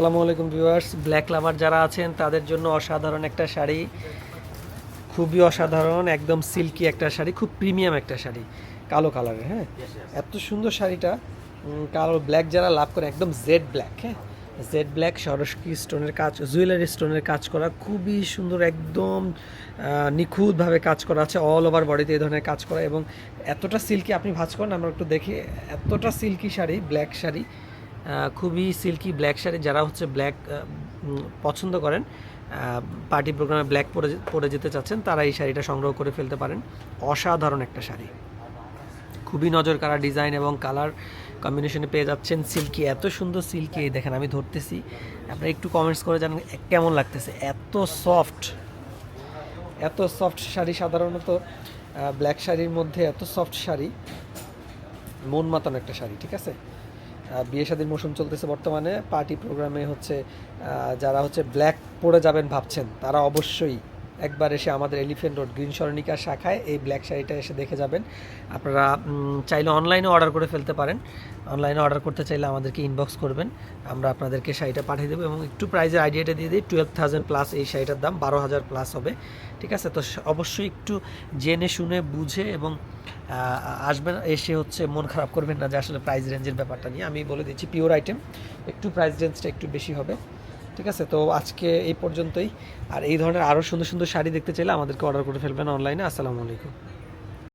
আসসালামু আলাইকুম viewers. Black লাভার যারা আছেন তাদের জন্য অসাধারণ একটা শাড়ি। খুবই অসাধারণ একদম সিল্কি একটা শাড়ি খুব প্রিমিয়াম একটা শাড়ি কালো কালারের হ্যাঁ? এত সুন্দর শাড়িটা কালো ব্ল্যাক যারা লাভ করে একদম জেড ব্ল্যাক হ্যাঁ? জেড ব্ল্যাক সরস্কি স্টোনের কাজ জুয়েলারি স্টোনের কাজ করা খুবই সুন্দর একদম নিখুঁতভাবে কাজ করা আছে অল ওভার বডিতে এই ধরনের কাজ করা এবং এতটা সিল্কি আপনি ভাঁজ করেন আমরা একটু দেখি এতটা সিল্কি শাড়ি ব্ল্যাক শাড়ি খুবই সিল্কি ব্ল্যাক শাড়ি যারা হচ্ছে ব্ল্যাক পছন্দ করেন পার্টি প্রোগ্রামে ব্ল্যাক পরে পরে যেতে চাচ্ছেন, তারা এই শাড়িটা সংগ্রহ করে ফেলতে পারেন। অসাধারণ একটা শাড়ি। খুবই নজর কাড়া ডিজাইন এবং কালার কম্বিনেশনে পেয়ে যাচ্ছেন সিল্কি এত সুন্দর সিল্কি দেখেন, আমি ধরতেছি। আপনারা একটু কমেন্টস করে জানেন কেমন লাগতেছে। এত সফট এত সফট শাড়ি সাধারণত ব্ল্যাক শাড়ির মধ্যে এত সফট শাড়ি, মন মাতানো একটা শাড়ি, ঠিক আছে? বিয়ে শাদীর মৌসুম চলতেছে বর্তমানে। পার্টি প্রোগ্রামে হচ্ছে যারা হচ্ছে ব্ল্যাক পরে যাবেন ভাবছেন, তারা অবশ্যই একবার এসে আমাদের এলিফেন্ট রোড গ্রিন সরণিকা শাখায় এই ব্ল্যাক শাড়িটা এসে দেখে যাবেন। আপনারা চাইলে অনলাইনে অর্ডার করে ফেলতে পারেন। অনলাইনে অর্ডার করতে চাইলে আমাদেরকে ইনবক্স করবেন। আমরা আপনাদেরকে শাড়িটা পাঠিয়ে দেবো এবং একটু প্রাইজের আইডিয়াটা দিয়ে দিই। টুয়েলভ থাউজেন্ড প্লাস এই শাড়িটার দাম বারো হাজার প্লাস হবে। ঠিক আছে? তো অবশ্যই একটু জেনে শুনে, বুঝে এবং আসবেন। এসে হচ্ছে মন খারাপ করবেন না যে আসলে প্রাইস রেঞ্জের ব্যাপারটা নিয়ে। আমি বলে দিচ্ছি পিওর আইটেম একটু প্রাইস রেঞ্জটা একটু বেশি হবে। ঠিক আছে? তো আজকে এই পর্যন্তই। আর এই ধরনের আরও সুন্দর সুন্দর শাড়ি দেখতে চাইলে আমাদেরকে অর্ডার করে ফেলবেন অনলাইনে আসসালামু আলাইকুম।